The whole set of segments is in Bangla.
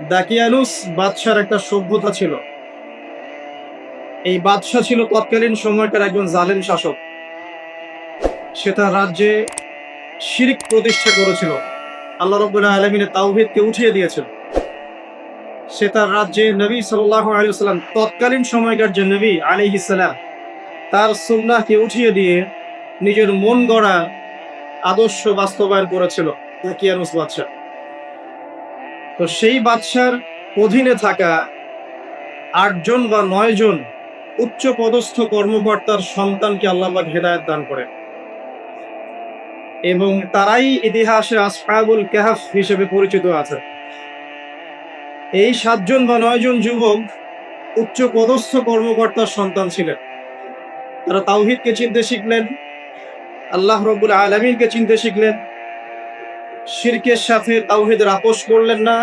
দাকিয়ানুস বাদশার একটা সভ্যতা ছিল। এই বাদশাহ ছিল তৎকালীন সময়কার একজন জালেম শাসক। সে তার রাজ্যে শিরিক প্রতিষ্ঠা করেছিল। আল্লাহ রব্বুল্লাহ আলমিনের তাওহিদকে উঠিয়ে দিয়েছিল। সে তার রাজ্যে নবী সাল্লাহ আলিয়াল্লাম তৎকালীন সময়কার যে নবী আলিহিসাল্লাম তার সুন্নাহকে উঠিয়ে দিয়ে নিজের মন গড়া আদর্শ বাস্তবায়ন করেছিল দাকিয়ানুস বাদশাহ। তো সেই বাদশার অধীনে থাকা আটজন বা নয় জন উচ্চ পদস্থ কর্মকর্তার সন্তানকে আল্লাহবাক হেদায়ত দান করে এবং তারাই ইতিহাসে আসফাবুল কেহাফ হিসেবে পরিচিত আছে। এই সাতজন বা নয়জন যুবক উচ্চ পদস্থ কর্মকর্তার সন্তান ছিলেন। তারা তাওহিদকে চিনতে শিখলেন, আল্লাহ রবুল আলমিনকে চিনতে শিখলেন শিরকের সাথে তাওহিদের আপোষ করলেন না,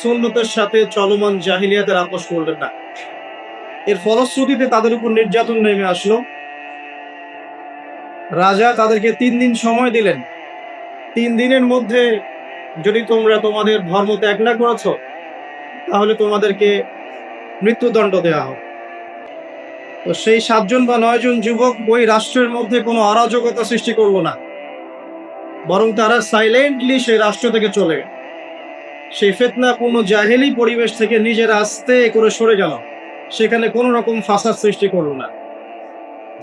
সুন্নতের সাথে চলমান জাহিলিয়াতের আপোষ করলেন না। এর ফলশ্রুতিতে তাদের উপর নির্যাতন নেমে আসলো। রাজা তাদেরকে তিন দিন সময় দিলেন। তিন দিনের মধ্যে যদি তোমরা তোমাদের ধর্ম ত্যাগ না করেছ, তাহলে তোমাদেরকে মৃত্যুদণ্ড দেওয়া হোক তো সেই সাতজন বা নয়জন যুবক ওই রাষ্ট্রের মধ্যে কোনো অরাজকতা সৃষ্টি করল না। বরং তারা সাইলেন্টলি সেই রাষ্ট্র থেকে চলে গেল। সেই ফেতনাপূর্ণ জাহেলি পরিবেশ থেকে নিজের আস্তে করে সরে গেল। সেখানে কোনো রকম ফাঁসার সৃষ্টি করল না।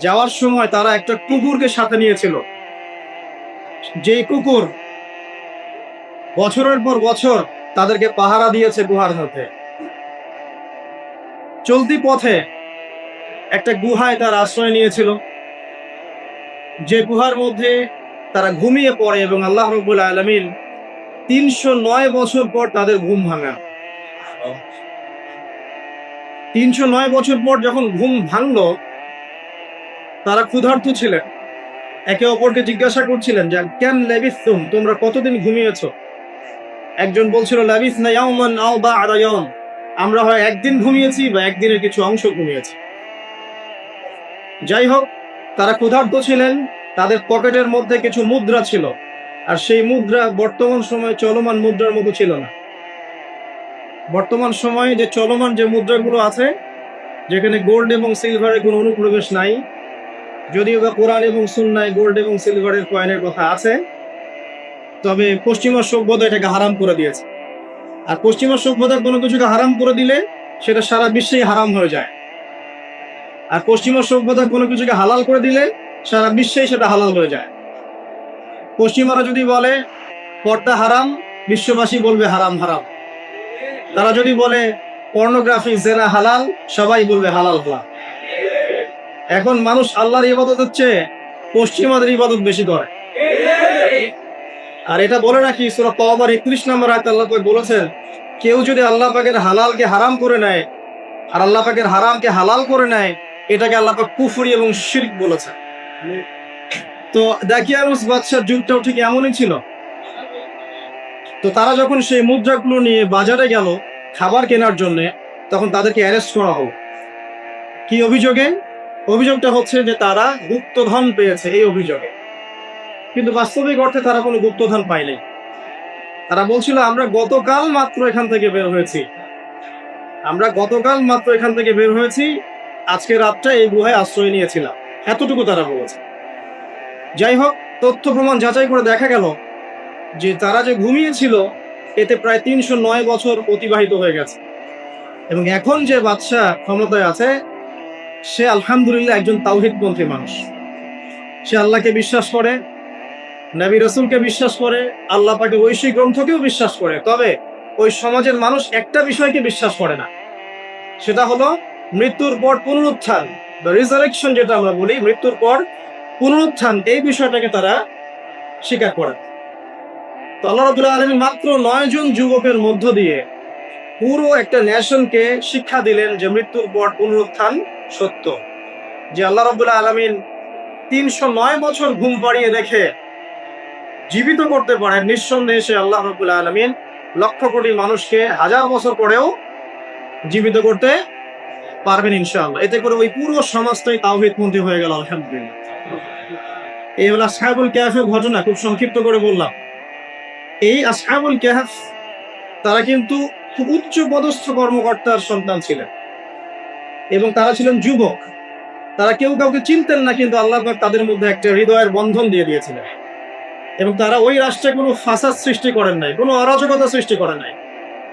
যাওয়ার সময় তারা একটা কুকুরকে সাথে নিয়েছিল। যেই কুকুর বছরের পর বছর তাদেরকে পাহারা দিয়েছে গুহার মধ্যে। চলতি পথে একটা গুহায় তার আশ্রয় নিয়েছিল। যে গুহার মধ্যে তারা ঘুমিয়ে পড়ে এবং আল্লাহ রবুল আলমিন তিনশো নয় বছর পর তাদের ঘুম ভাঙা। তিনশো নয় বছর পর যখন ঘুম ভাঙলো, তারা ক্ষুধার্ত ছিলেন। একে অপরকে জিজ্ঞাসা করছিলেন যে, কেন লেবিস তুম তোমরা কতদিন ঘুমিয়েছ? একজন বলছিল লেবিস না আও বা আদায়ন আমরা হয় একদিন ঘুমিয়েছি বা একদিনের কিছু অংশ ঘুমিয়েছি। যাই হোক, তারা ক্ষুধার্ত ছিলেন। তাদের পকেটের মধ্যে কিছু মুদ্রা ছিল, আর সেই মুদ্রা বর্তমান সময়ে চলমান মুদ্রার মতো ছিল না। বর্তমান সময়ে যে চলমান যে মুদ্রাগুলো আছে, যেখানে গোল্ড এবং সিলভারের কোনো অনুপ্রবেশ নাই, যদিও বা কোরআন এবং সুন্নায় গোল্ড এবং সিলভারের কয়েনের কথা আছে, তবে পশ্চিমা সভ্যতা এটাকে হারাম করে দিয়েছে। আর পশ্চিমা সভ্যতা কোনো কিছুকে হারাম করে দিলে সেটা সারা বিশ্বেই হারাম হয়ে যায়। আর পশ্চিমা সভ্যতা কোনো কিছুকে হালাল করে দিলে সারা বিশ্বে সেটা হালাল হয়ে যায়। পশ্চিমারা যদি বলে, পর্দা হারাম বিশ্ববাসী বলবে, হারাম হারাম তারা যদি বলে, পর্নোগ্রাফি, জেনা হালাল সবাই বলবে, হালাল হালাল এখন মানুষ আল্লাহর ইবাদত হচ্ছে পশ্চিমাদের ইবাদত বেশি করে। আর এটা বলে রাখি, সুরা তওবার একত্রিশ নম্বর আয়তে আল্লাহ পাক বলেছেন, কেউ যদি আল্লাহ পাকের হালালকে হারাম করে নেয়, আর আল্লাহ পাকের হারামকে হালাল করে নেয়, এটাকে আল্লাহ পাক কুফরি এবং শিরক বলেছে তো দাকিয়ানুস বাদশার যুগটাও ঠিক এমনই ছিল। তো তারা যখন সেই মুদ্রাগুলো নিয়ে বাজারে গেল খাবার কেনার জন্য, তখন তাদেরকে অ্যারেস্ট করা হোক কি অভিযোগে? অভিযোগটা হচ্ছে যে তারা গুপ্তধন পেয়েছে এই অভিযোগে। কিন্তু বাস্তবিক অর্থে তারা কোনো গুপ্তধন পায়নি। তারা বলছিল, আমরা গতকাল মাত্র এখান থেকে বের হয়েছি। আমরা গতকাল মাত্র এখান থেকে বের হয়েছি। আজকে রাতটা এই গুহায় আশ্রয় নিয়েছিলাম। এতটুকু তারা বলেছে। যাই হোক, তথ্য প্রমাণ যাচাই করে দেখা গেল যে তারা যে ঘুমিয়েছিল, এতে প্রায় তিনশো নয় বছর অতিবাহিত হয়ে গেছে। এবং এখন যে বাদশাহ ক্ষমতায় আছে, সে আলহামদুলিল্লাহ একজন তাওহিদপন্থী মানুষ। সে আল্লাহকে বিশ্বাস করে, নবী রসুলকে বিশ্বাস করে, আল্লাহ পাকে ঐশী গ্রন্থকেও বিশ্বাস করে। তবে ওই সমাজের মানুষ একটা বিষয়কে বিশ্বাস করে না। সেটা হলো মৃত্যুর পর পুনরুত্থান। রিজারেকশন যেটা আমরা বলি, মৃত্যুর পর পুনরুত্থান, এই বিষয়টাকে তারা স্বীকার করে। তো আল্লাহ আলমী মাত্র নয় জন যুবকের মধ্য দিয়ে পুরো একটা নেশনকে শিক্ষা দিলেন যে মৃত্যুর পর পুনরুত্থান সত্য। যে আল্লাহ রবুল্লাহ আলমিন তিনশো নয় বছর ঘুম পাড়িয়ে রেখে জীবিত করতে পারেন, নিঃসন্দেহে সে আল্লাহ রবুল্লাহ আলমিন লক্ষ কোটি মানুষকে হাজার বছর পরেও জীবিত করতে পারবেন ইনশাআল্লাহ। এতে করে ওই পুরো সমাজটাই তাওহিদপন্থী হয়ে গেল, আলহামদুলিল্লাহ। এই হলো আসহাবুল ক্যাফের ঘটনা, খুব সংক্ষিপ্ত করে বললাম। এই আসহাবুল ক্যাহাফ তারা কিন্তু খুব উচ্চ পদস্থ কর্মকর্তার সন্তান ছিলেন। এবং তারা ছিলেন যুবক। তারা কেউ কাউকে চিনতেন না, কিন্তু আল্লাহ তাদের মধ্যে একটা হৃদয়ের বন্ধন দিয়ে দিয়েছিলেন। এবং তারা ওই রাষ্ট্রে কোনো ফাসাদ সৃষ্টি করেন নাই, কোনো অরাজকতা সৃষ্টি করে নাই।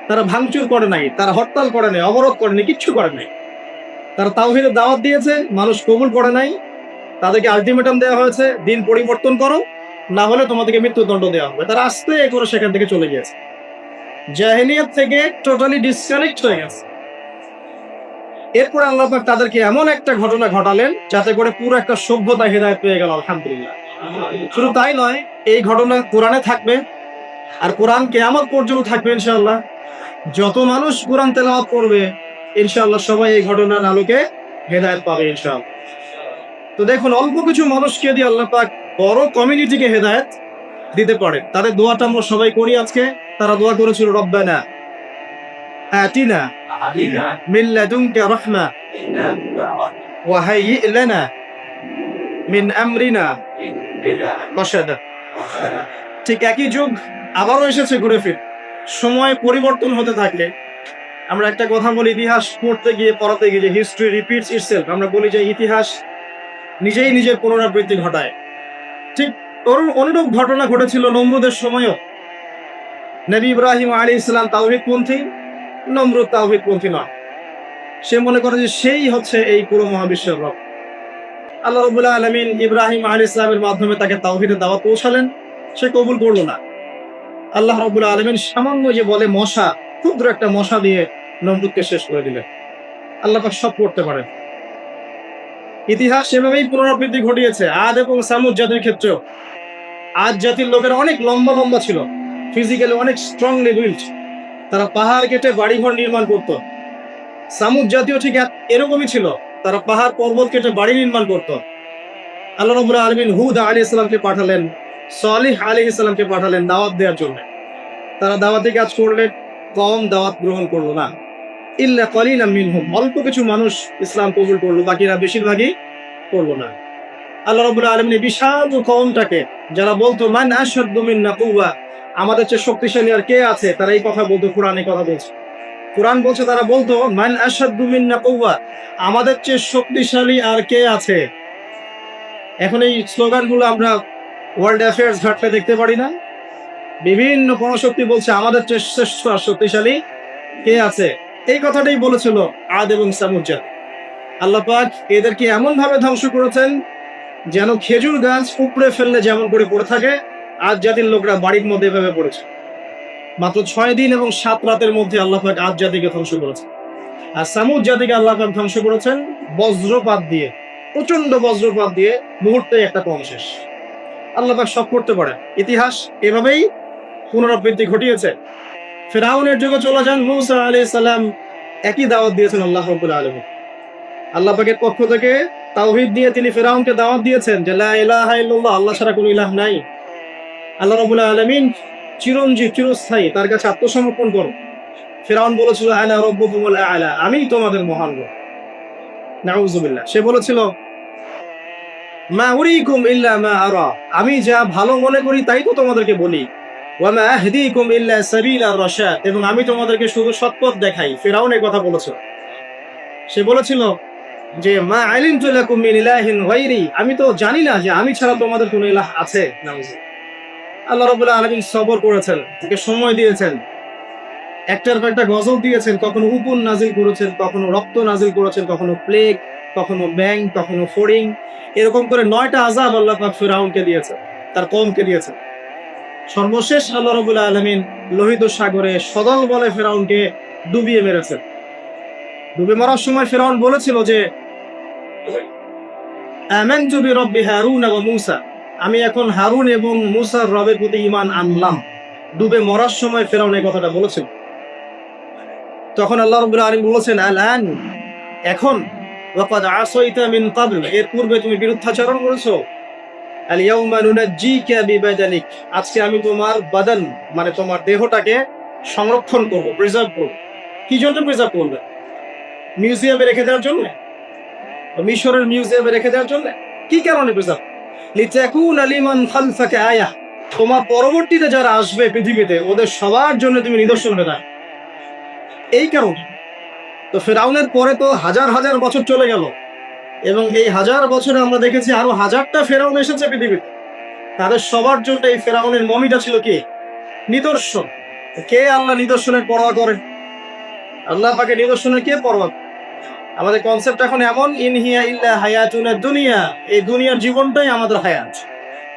তারা ভাঙচুর করে নাই, তারা হরতাল করে নাই, অবরোধ করেনি কিচ্ছু করে নাই। তারা তাওহিদের দাওয়াত দিয়েছে, মানুষ কবুল করে নাই। তাদেরকে আলটিমেটাম দেওয়া হয়েছে, দিন পরিবর্তন করো, না হলে তোমাদেরকে মৃত্যুদণ্ড দেওয়া হবে। তারা আস্তে করে সেখান থেকে চলে গিয়েছে। জাহিনিয়ত থেকে টোটালি ডিসকানেক্ট হয়ে গেছে। এরপর আল্লাহ পাক তাদেরকে এমন একটা ঘটনা ঘটালেন, যাতে করে পুরো একটা সভ্যতা হেদায়ত পেয়ে গেল, আলহামদুলিল্লাহ। শুধু তাই নয়, এই ঘটনা কোরআনে থাকবে, আর কোরআন কেয়ামত পর্যন্ত থাকবে ইনশাআল্লাহ। যত মানুষ কোরআন তেলাওয়াত করবে ইনশাআল্লাহ সবাই এই ঘটনার আলোকে হেদায়ত পাবে ইনশাআল্লাহ। তো দেখুন, অল্প কিছু মানুষকে দিয়ে আল্লাহ পাক বড় কমিউনিটিকে হেদায়ত দিতে পারে তাদের দোয়াটা আমরা সবাই করি আজকে। তারা দোয়া করেছিল, রব্বানা আতিনা মিন লাদুনকা রাহমা ওয়া হাইয়্ লানা মিন আমরিনা রশাদা। ঠিক একই যুগ আবারও এসেছে ঘুরে ফির। সময় পরিবর্তন হতে থাকলে আমরা একটা কথা বলি, ইতিহাস পড়তে গিয়ে, পড়াতে গিয়ে যে হিস্ট্রি রিপিটস ইটসেলফ আমরা বলি যে ইতিহাস নিজেই নিজের পুনরাবৃত্তি ঘটায়। ঠিক অনুরূপ ঘটনা ঘটেছিল নমরুদের সময়ও। নবী ইব্রাহিম আলী ইসলাম তাওহিদপন্থী, নমরুদ তাওহিদপন্থী নয়। সে মনে করে যে সেই হচ্ছে এই পুরো মহাবিশ্বের রব। আল্লাহ রবুল্লাহ আলমিন ইব্রাহিম আলী ইসলামের মাধ্যমে তাকে তাওহিদের দাওয়া পৌঁছালেন। সে কবুল করল না। আল্লাহ রবুল্লাহ আলমিন সামান্য যে বলে মশা ক্ষুদ্র একটা মশা দিয়ে নমরুদকে শেষ করে দিলেন আল্লাহ পাক সব করতে পারেন। ইতিহাস সেভাবেই পুনরাবৃত্তি ঘটিয়েছে। আদ এবং সামুদ জাতির ক্ষেত্রেও। আজ জাতির লোকেরা অনেক লম্বা লম্বা ছিল। ফিজিক্যালি অনেক স্ট্রংলি বিল্ড তারা পাহাড় কেটে বাড়িঘর নির্মাণ করত। সামুদ জাতীয় ঠিক এরকমই ছিল। তারা পাহাড় পর্বত কেটে বাড়ি নির্মাণ করত। আল্লাহ রবুল্লাহ আলমিন হুদ আলী ইসলামকে পাঠালেন, সালিহ আলী ইসলামকে পাঠালেন দাওয়াত দেওয়ার জন্য। তারা দাওয়াতি কাজ করলেন। কম দাওয়াত গ্রহণ করল না। ইল্লা কলিলা মিনহুম, অল্প কিছু মানুষ ইসলাম কবুল করল, বাকিরা বেশিরভাগই করল না। আল্লাহ রবুল্লাহ আলমিন বিশাল কমটাকে যারা বলতো, মান আসাদ্দু মিন্না কুওয়া আমাদের চেয়ে শক্তিশালী আর কে আছে? তারা এই কথা বলতো, কোরআনে কথা বলছে। কোরআন বলছে, তারা বলতো, মান আসাদ্দু মিন্না কুওয়া আমাদের চেয়ে শক্তিশালী আর কে আছে? এখন এই স্লোগানগুলো আমরা ওয়ার্ল্ড অ্যাফেয়ার্স ঘাটলে দেখতে পারি না। বিভিন্ন পরাশক্তি বলছে, আমাদের শ্রেষ্ঠ আর শক্তিশালী কে আছে? এই কথাটাই বলেছিল আদ এবং সামুজ্জা আল্লাহ পাক এদেরকে এমন ভাবে ধ্বংস করেছেন যেন খেজুর গাছ উপড়ে ফেললে যেমন করে পড়ে থাকে আজ জাতির লোকরা বাড়ির মধ্যে এভাবে পড়েছে। মাত্র ছয় দিন এবং সাত রাতের মধ্যে আল্লাহ পাক আজ জাতিকে ধ্বংস করেছে আর সামুদ জাতিকে আল্লাহ পাক ধ্বংস করেছেন বজ্রপাত দিয়ে প্রচণ্ড বজ্রপাত দিয়ে মুহূর্তে একটা কম শেষ আল্লাহ পাক সব করতে পারে ইতিহাস এভাবেই পুনরাবৃত্তি ঘটিয়েছে। ফেরাউনের যুগে চলে যান মুসা আলী সাল্লাম একই দাওয়াত দিয়েছেন আল্লাহ রবুল আলম আল্লাহ পাকের পক্ষ থেকে তাওহিদ দিয়ে তিনি ফেরাউনকে দাওয়াত দিয়েছেন যে ইলাহা আল্লাহ ছাড়া কোনো ইলাহ নাই। আল্লাহ রবুল আলমিন চিরঞ্জীব, চিরস্থায়ী, তার কাছে আত্মসমর্পণ করো। ফেরাউন বলেছিল আলা রব্বুকুমুল আলা, আমি তোমাদের মহান রব। নাউজুবিল্লাহ সে বলেছিল, মা উরিকুম ইল্লা মা আরা, আমি যা ভালো মনে করি তাই তো তোমাদেরকে বলি। এবং আমি তোমাদেরকে শুধু সৎপথ দেখাই। কথা সে বলেছিল যে, মা আমি তো জানি না যে, আমি ছাড়া তোমাদের ইলাহ আছে আল্লাহ সবর করেছেন, তাকে সময় দিয়েছেন। একটার পর একটা গজল দিয়েছেন, কখনো উপন নাজিল করেছেন, কখনো রক্ত নাজিল করেছেন, কখনো প্লেগ, কখনো ব্যাং, কখনো ফড়িং। এরকম করে নয়টা আজাব আল্লাহ ফিরাউনকে দিয়েছে তার কমকে দিয়েছে সর্বশেষ আল্লাহ রবুল্লাহ আলমিন লোহিত সাগরে সদল বলে ফেরাউনকে ডুবিয়ে মেরেছে। ডুবে মারার সময় ফেরাউন বলেছিল যে আমি এখন হারুন এবং মুসার রবের প্রতি ইমান আনলাম। ডুবে মরার সময় ফেরাউন এই কথাটা বলেছিল। তখন আল্লাহ রবুল্লাহ আলম বলেছেন, আলান, এখন? এর পূর্বে তুমি বিরুদ্ধাচরণ করেছ। আজকে আমি তোমার বাদান মানে তোমার দেহটাকে সংরক্ষণ করব প্রিজার্ভ করব। কি জন্য প্রিজার্ভ করবে? মিউজিয়ামে রেখে দেওয়ার জন্য? মিশরের মিউজিয়ামে রেখে দেওয়ার জন্য? কি কারণে প্রিজার্ভ লিতাকুন আলিমান খালফাকা আয়া। তোমার পরবর্তীতে যারা আসবে পৃথিবীতে, ওদের সবার জন্য তুমি নিদর্শন হয়ে এই কারণে। তো ফেরাউনের পরে তো হাজার হাজার বছর চলে গেল। এবং এই হাজার বছরে আমরা দেখেছি আরও হাজারটা ফেরাউন এসেছে পৃথিবীতে। তাদের সবার জন্য এই ফেরাউনের মমিটা ছিল কি? নিদর্শন। কে আল্লাহ নিদর্শনের পরোয়া করে? আল্লাহ পাকে নিদর্শনের কে পরোয়া করে? আমাদের কনসেপ্ট এখন এমন ইনহিয়া ইল্লা হায়াতুনা দুনিয়া এই দুনিয়ার জীবনটাই আমাদের হায়াত।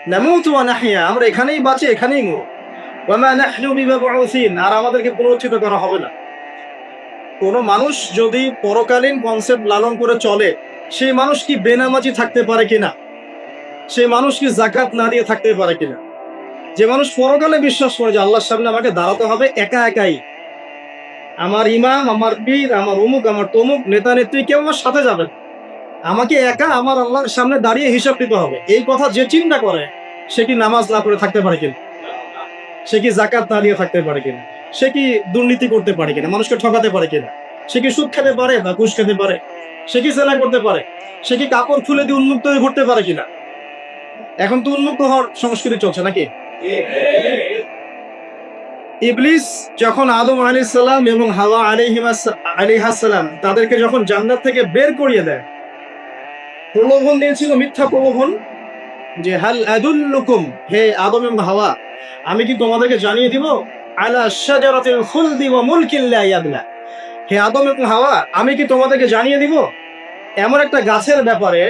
নামুতু ওয়া নাহিয়া আমরা এখানেই বাঁচি, এখানেই মরব। ওয়া মা নাহনু বিমাবউসিন, আর আমাদেরকে পুনরুত্থিত করা হবে না। কোনো মানুষ যদি পরকালীন কনসেপ্ট লালন করে চলে সেই মানুষ কি বেনামাজি থাকতে পারে কিনা? সেই মানুষ কি জাকাত না দিয়ে থাকতে পারে কিনা? যে মানুষ পরকালে বিশ্বাস করে যে আল্লাহর সামনে আমাকে দাঁড়াতে হবে, একা একাই। আমার ইমাম, আমার পীর, আমার অমুক, আমার তমুক, নেতা, নেত্রী কেউ আমার সাথে যাবে আমাকে একা আমার আল্লাহর সামনে দাঁড়িয়ে হিসাব দিতে হবে। এই কথা যে চিন্তা করে, সে কি নামাজ না করে থাকতে পারে কিনা? সে কি জাকাত না দিয়ে থাকতে পারে কিনা? সে কি দুর্নীতি করতে পারে কিনা? মানুষকে ঠকাতে পারে কিনা? সে কি সুদ খেতে পারে বা ঘুষ খেতে পারে? সে কি সেলাই করতে পারে? সে কি কাপড় খুলে দিয়ে উন্মুক্ত হয়ে ঘুরতে পারে কিনা? এখন তো উন্মুক্ত হওয়ার সংস্কৃতি চলছে নাকি? ইবলিস যখন আদম আলী এবং হাওয়া তাদেরকে যখন জান্নাত থেকে বের করিয়ে দেয়, প্রলোভন দিয়েছিল মিথ্যা প্রলোভন, যে হাল আদুল্লুকুম, হে আদম এবং হাওয়া, আমি কি তোমাদেরকে জানিয়ে দিব? আলা শাজারাতিল খুলদি ওয়া লা ইয়াবলা। হে আদম এবং হাওয়া, আমি কি তোমাদেরকে জানিয়ে দিব? এমন একটা গাছের ব্যাপারে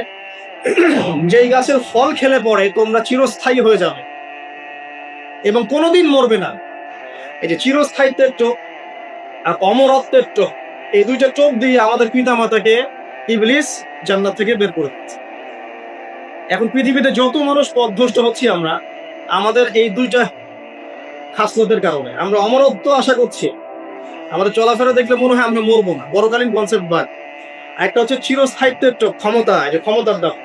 যেই গাছের ফল খেলে পরে তোমরা চিরস্থায়ী হয়ে যাবে এবং কোনোদিন মরবে না। এই যে চিরস্থায়িত্বের চোখ আর অমরত্বের চোখ, এই দুইটা চোখ দিয়ে আমাদের পিতা মাতাকে ইবলিস জান্নাত থেকে বের করে দিচ্ছে এখন পৃথিবীতে যত মানুষ পথভ্রষ্ট হচ্ছি আমরা, আমাদের এই দুইটা খাসলতের কারণে, আমরা অমরত্ব আশা করছি। আমাদের চলাফেরা দেখলে মনে হয় আমরা মরবো না। বড়কালীন কনসেপ্ট বাদ। একটা হচ্ছে চিরস্থায়িত্বের ক্ষমতা যে ক্ষমতার দাম।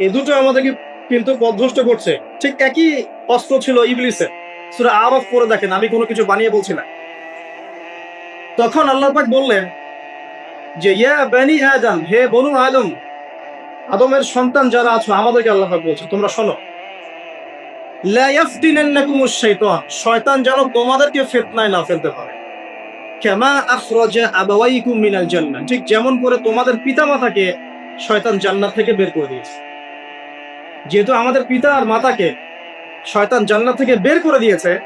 এই দুটো আমাদেরকে কিন্তু পথভ্রষ্ট করছে। ঠিক একই অস্ত্র ছিল ইবলিসের সুরা আরফ করে দেখেন, আমি কোনো কিছু বানিয়ে বলছি না। তখন আল্লাহ পাক বললেন যে, ইয়া বানি আদম, হে বলুন আদম, আদমের সন্তান যারা আছো, আমাদেরকে আল্লাহ পাক বলছে, তোমরা শোনো। শয়তান যেন তোমাদেরকে ফিতনায় না ফেলতে পারে। কামা আখরাজা আবাওয়াইকুম মিনাল জান্নাহ। ঠিক যেমন করে তোমাদের পিতামাতাকে শয়তান জান্নাত থেকে বের করে দিয়েছে। যেহেতু আমাদের পিতা আর মাতাকে শয়তান জান্নাত থেকে বের করে দিয়েছে,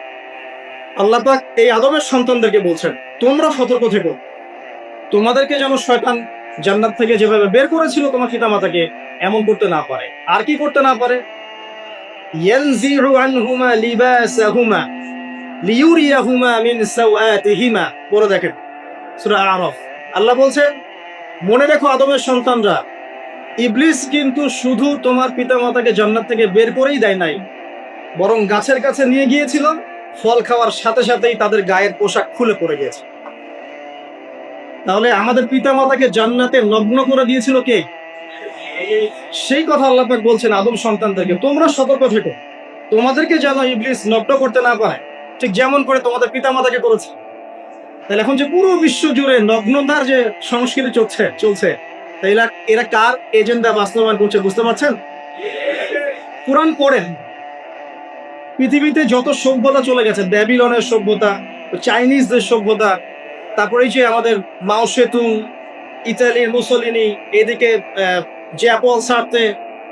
আল্লাহ পাক এই আদমের সন্তানদেরকে বলছেন, তোমরা সতর্ক থেকো। তোমাদেরকে যেন শয়তান জান্নাত থেকে যেভাবে বের করেছিল তোমার পিতা মাতাকে এমন করতে না পারে। আর কি করতে না পারে? লিউরিয়াহুমা মিন সাওআতিহিমা পড়ে দেখেন আরাফ। আল্লাহ বলছেন, মনে রেখো আদমের সন্তানরা, ইবলিস কিন্তু শুধু তোমার পিতামাতাকে জান্নাত থেকে বের করেই দেয় নাই, বরং গাছের কাছে নিয়ে গিয়েছিল, ফল খাওয়ার সাথে সাথেই তাদের গায়ের পোশাক খুলে পড়ে গিয়েছে। তাহলে আমাদের পিতামাতাকে জান্নাতে নগ্ন করে দিয়েছিল কে? সেই কথা আল্লাপাক বলছেন আদম সন্তানদেরকে, তোমরা সতর্ক থেকো। তোমাদেরকে যেন ইবলিস নগ্ন করতে না পারে। ঠিক যেমন করে তোমাদের পিতামাতাকে করেছে। তাহলে এখন যে পুরো বিশ্ব জুড়ে নগ্নতার যে সংস্কৃতি চলছে চলছে তাই এরা এরা কার এজেন্ডা বাস্তবায়ন করছে বুঝতে পারছেন? কোরআন পড়েন। পৃথিবীতে যত সভ্যতা চলে গেছে, ব্যাবিলনের সভ্যতা, চাইনিজদের সভ্যতা, তারপরে যে আমাদের মাও সেতু, ইতালির মুসলিনি, এদিকে জ্যাপল সারতে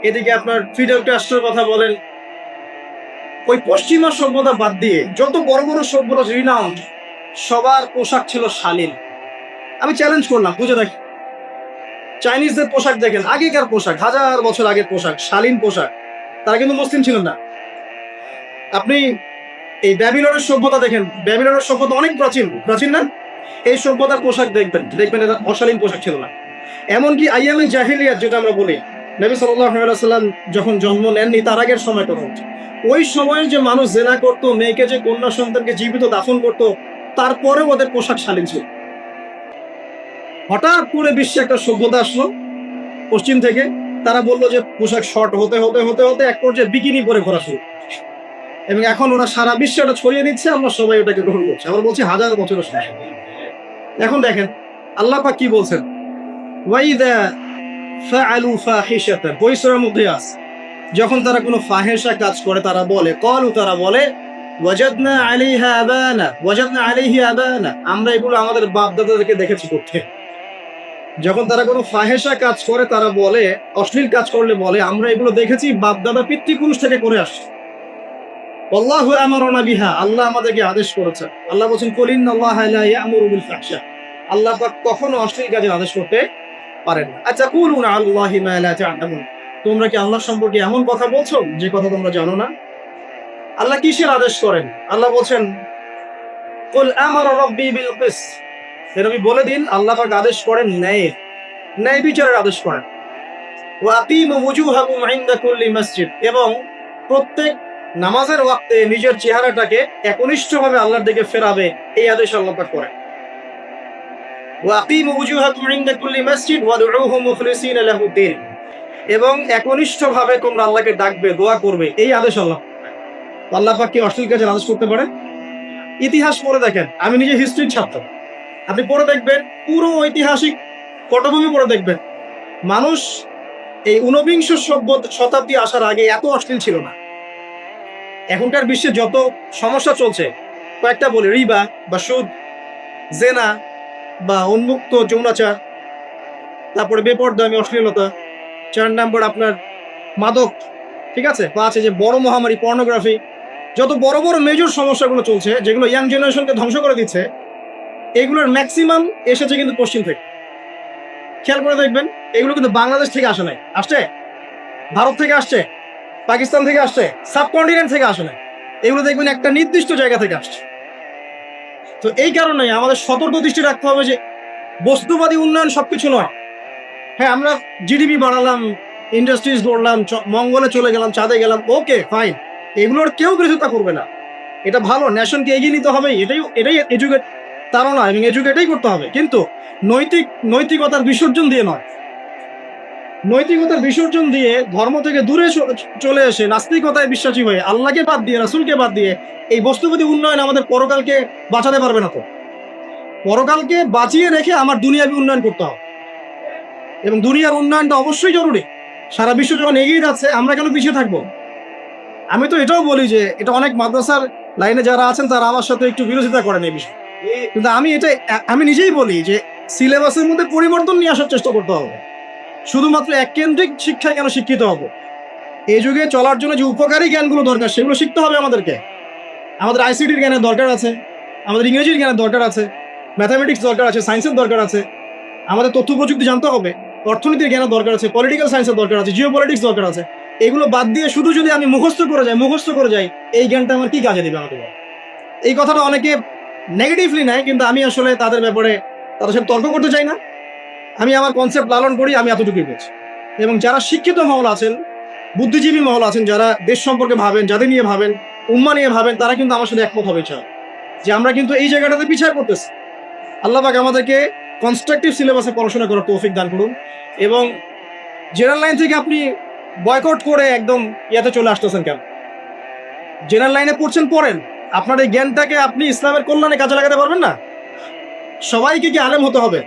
এদিকে আপনার ফিডেল ক্যাস্ট্রোর কথা বলেন ওই পশ্চিমা সভ্যতা বাদ দিয়ে যত বড় বড় সভ্যতা রিনাউন্ড সবার পোশাক ছিল শালীন। আমি চ্যালেঞ্জ করলাম, বুঝে দেখি চাইনিজদের পোশাক দেখেন, আগেকার পোশাক, হাজার বছর আগের পোশাক, শালীন পোশাক। তারা কিন্তু মুসলিম ছিলেন না। আপনি এই ব্যাবিলনের সভ্যতা দেখেন, ব্যাবিলনের সভ্যতা অনেক প্রাচীন। প্রাচীন না? এই সভ্যতার পোশাক দেখবেন দেখবেন এটা অশালীন পোশাক ছিল না। এমনকি আইয়ামে জাহিলিয়াত, যেটা আমরা বলি নবী সাল্লাম যখন জন্ম নেননি, তার আগের সময় কথা হচ্ছে ওই সময়ে যে মানুষ জেনা করতো, মেয়েকে যে কন্যা সন্তানকে জীবিত দাফন করতো, তারপরেও ওদের পোশাক শালীন ছিল। হঠাৎ করে বিশ্বে একটা সভ্যতা আসলো পশ্চিম থেকে। তারা বলল যে, পোশাক শর্ট হতে হতে হতে হতে এক পর্যায়ে বিকিনি পরে ঘোরা শুরু এবং এখন ওরা সারা বিশ্বে ওটা ছড়িয়ে দিচ্ছে, আমরা সবাই ওটাকে গ্রহণ করছি। আমরা বলছি হাজার বছরের সমস্যা এখন দেখেন, আল্লাহ কি বলছেন? মধ্যে আছে। যখন তারা কোনো ফাহেসা কাজ করে, তারা বলে, কলু, তারা বলে আমরা এগুলো আমাদের দেখেছি করতে। যখন তারা কোনো ফাহেসা কাজ করে, তারা বলে, অশ্লীল কাজ করলে বলে, আমরা এগুলো দেখেছি বাপ দাদা পিতৃপুরুষ থেকে করে আসছি। আল্লাহ আমার বিহা, আল্লাহ আমাদেরকে আদেশ করেছে আল্লাহ বলছেন কলিন আল্লাহ আল্লাহ কখনো অশ্লীল কাজের আদেশ করতে পারেন আচ্ছা কুলুন আল্লাহি তোমরা কি আল্লাহ সম্পর্কে এমন কথা বলছো যে কথা তোমরা জানো না? আল্লাহ কিসের আদেশ করেন? আল্লাহ বলছেন, কুল আমারা রাব্বি বিল বলে দিন, আল্লাহ পাক আদেশ করেন ন্যায়ের ন্যায় বিচারের আদেশ করেন। ওয়া আকিমু ওয়ুজুহাকুম ইনদা কুল্লি মসজিদ। এবং প্রত্যেক নামাজের ওয়াক্তে নিজের চেহারাটাকে একনিষ্ঠভাবে আল্লাহর দিকে ফেরাবে, এই আদেশ আল্লাহ পাক করেন। ওয়া আকিমু ওয়ুজুহাকুম ইনদা একনিষ্ঠভাবে তোমরা আল্লাহকে ডাকবে, দোয়া করবে। এই আদেশ আল্লাহ। আল্লাহ পাক অশ্লীল কাজের আদেশ করতে পারে? ইতিহাস পড়ে দেখেন, আমি নিজে হিস্ট্রির ছাত্র। আপনি পড়ে দেখবেন, পুরো ঐতিহাসিক পটভূমি পড়ে দেখবেন। মানুষ এই ঊনবিংশ শতাব্দী আসার আগে এত অশ্লীল ছিল না। এখনকার বিশ্বে যত সমস্যা চলছে, কয়েকটা বলি, রিবা বা সুদ, জেনা বা উন্মুক্ত যৌনাচার তারপরে বেপরদামি অশ্লীলতা, চার নাম্বার আপনার মাদক, ঠিক আছে? আছে যে বড় মহামারী পর্নোগ্রাফি যত বড় বড় মেজর সমস্যাগুলো চলছে, যেগুলো ইয়াং জেনারেশনকে ধ্বংস করে দিচ্ছে, এগুলোর ম্যাক্সিমাম এসেছে কিন্তু পশ্চিম থেকে। খেয়াল করে দেখবেন, এগুলো কিন্তু বাংলাদেশ থেকে আসে নাই। আসছে? ভারত থেকে আসছে? পাকিস্তান থেকে আসছে? সাবকন্টিনেন্ট থেকে আসে নাই। এগুলো দেখবেন একটা নির্দিষ্ট জায়গা থেকে আসছে। তো এই কারণে আমাদের সতর্ক দৃষ্টি রাখতে হবে যে বস্তুবাদী উন্নয়ন সবকিছু নয়। হ্যাঁ আমরা জিডিপি বাড়ালাম ইন্ডাস্ট্রিজ গড়লাম মঙ্গলে চলে গেলাম, চাঁদে গেলাম ওকে ফাইন এগুলোর কেউ বিরোধিতা করবে না। এটা ভালো ন্যাশনকে এগিয়ে নিতে হবে, এটাই এটাই এডুকেট তারও না এবং এডুকেটেই করতে হবে। কিন্তু নৈতিক, নৈতিকতার বিসর্জন দিয়ে নয়। নৈতিকতার বিসর্জন দিয়ে ধর্ম থেকে দূরে চলে এসে নাস্তিকতায় বিশ্বাসী হয়ে আল্লাহকে বাদ দিয়ে, রাসুলকে বাদ দিয়ে এই বস্তুবাদী উন্নয়ন আমাদের পরকালকে বাঁচাতে পারবে না তো। পরকালকে বাঁচিয়ে রেখে আমার দুনিয়াবি উন্নয়ন করতে হবে। এবং দুনিয়ার উন্নয়নটা অবশ্যই জরুরি। সারা বিশ্ব যখন এগিয়ে যাচ্ছে, আমরা কেন পিছিয়ে থাকব? আমি তো এটাও বলি যে, এটা অনেক মাদ্রাসার লাইনে যারা আছেন, তারা আমার সাথে একটু বিরোধিতা করেন এই বিষয়ে। কিন্তু আমি এটা, আমি নিজেই বলি যে সিলেবাসের মধ্যে পরিবর্তন নিয়ে আসার চেষ্টা করতে হবে। শুধুমাত্র এককেন্দ্রিক শিক্ষায় কেন শিক্ষিত হব? এই যুগে চলার জন্য যে উপকারী জ্ঞানগুলো দরকার, সেগুলো শিখতে হবে আমাদেরকে। আমাদের আইসিটির জ্ঞানের দরকার আছে, আমাদের ইংরেজির জ্ঞানের দরকার আছে ম্যাথামেটিক্স দরকার আছে সায়েন্সের দরকার আছে, আমাদের তথ্য প্রযুক্তি জানতে হবে, অর্থনীতির জ্ঞানের দরকার আছে পলিটিক্যাল সায়েন্সের দরকার আছে জিও পলিটিক্স দরকার আছে। এগুলো বাদ দিয়ে শুধু যদি আমি মুখস্থ করে যাই, মুখস্থ করে যাই, এই জ্ঞানটা আমার কি কাজে দিবে আমাকে? এই কথাটা অনেকে নেগেটিভলি নেয়, কিন্তু আমি আসলে তাদের ব্যাপারে তাদের সাথে তর্ক করতে চাই না। আমি আমার কনসেপ্ট লালন করি, আমি এতটুকুই বলছি। এবং যারা শিক্ষিত মহল আছেন, বুদ্ধিজীবী মহল আছেন, যারা দেশ সম্পর্কে ভাবেন যাদের নিয়ে ভাবেন, উম্মা নিয়ে ভাবেন, তারা কিন্তু আমার সাথে একমত হবে চায় যে আমরা কিন্তু এই জায়গাটাতে পিছিয়ে পড়তেছি আল্লাহ পাক আমাদেরকে কনস্ট্রাকটিভ সিলেবাসে পড়াশোনা করার তৌফিক দান করুন এবং জেনারেল লাইন থেকে আপনি বয়কট করে একদম ইয়াতে চলে আসতেছেন কেন? জেনারেল লাইনে পড়ছেন, পড়েন। আপনার এই জ্ঞানটাকে আপনি ইসলামের কল্যাণে কাজে লাগাতে পারবেন না? সবাইকে কি আলেম হতে হবে?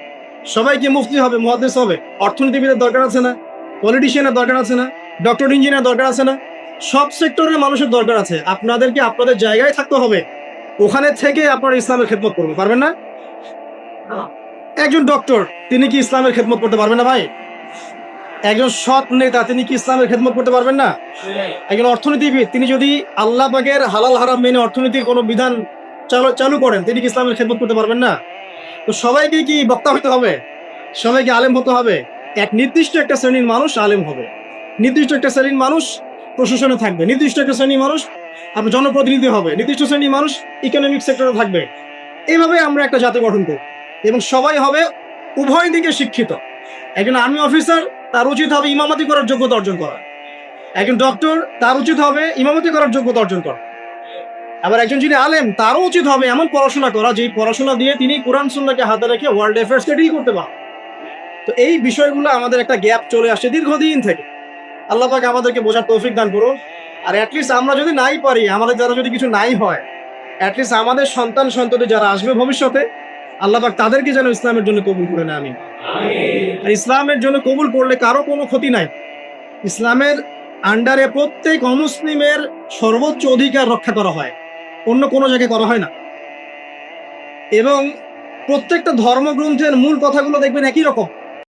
সবাইকে মুফতি হবে, মহাদেশ হবে। অর্থনীতিবিদের দরকার আছে না? পলিটিশিয়ানের দরকার আছে না? ডক্টর ইঞ্জিনিয়ার দরকার আছে না? সব সেক্টরের মানুষের দরকার আছে। আপনাদেরকে আপনাদের জায়গায় থাকতে হবে। ওখানে থেকে আপনারা ইসলামের খেদমত করবেন, পারবেন না? একজন ডক্টর, তিনি কি ইসলামের খেদমত করতে পারবেন না ভাই? একজন সৎ নেতা, তিনি কি ইসলামের খেদমত করতে পারবেন না? একজন অর্থনীতিবিদ, তিনি যদি আল্লাহ পাকের হালাল হারাম মেনে অর্থনীতির কোনো বিধান চালু চালু করেন, তিনি কি ইসলামের খেদমত করতে পারবেন না? তো সবাইকে কি বক্তা হতে হবে? সবাইকে আলেম হতে হবে? এক নির্দিষ্ট একটা শ্রেণির মানুষ আলেম হবে। নির্দিষ্ট একটা শ্রেণির মানুষ প্রশাসনে থাকবে। নির্দিষ্ট একটা শ্রেণির মানুষ আপনার জনপ্রতিনিধি হবে। নির্দিষ্ট শ্রেণির মানুষ ইকোনমিক সেক্টরে থাকবে। এইভাবে আমরা একটা জাতি গঠন করব এবং সবাই হবে উভয় দিকে শিক্ষিত। একজন আর্মি অফিসার তার উচিত হবে ইমামতি করার যোগ্যতা অর্জন করা। একজন ডক্টর তার উচিত হবে ইমামতি করার যোগ্যতা অর্জন করা। আবার একজন যিনি আলেম, তারও উচিত হবে এমন পড়াশোনা করা, যেই পড়াশোনা দিয়ে তিনি কোরআন সুন্নাহকে হাতে রেখে ওয়ার্ল্ড অ্যাফেয়ার্সকে ডিল করতে পারেন। তো এই বিষয়গুলো আমাদের একটা গ্যাপ চলে আসছে দীর্ঘদিন থেকে। আল্লাহ পাক আমাদেরকে বোঝার তৌফিক দান করুন। আর অ্যাটলিস্ট আমরা যদি নাই পারি, আমাদের দ্বারা যদি কিছু নাই হয় অ্যাটলিস্ট আমাদের সন্তান সন্ততি যারা আসবে ভবিষ্যতে, আল্লাহ পাক তাদেরকে যেন ইসলামের জন্য কবুল করে নেয় আমি আর ইসলামের জন্য কবুল করলে কারও কোনো ক্ষতি নাই। ইসলামের আন্ডারে প্রত্যেক অমুসলিমের সর্বোচ্চ অধিকার রক্ষা করা হয়। অন্য কোনো জায়গায় করা হয় না। এবং প্রত্যেকটা ধর্মগ্রন্থের মূল কথাগুলো দেখবেন একই রকম।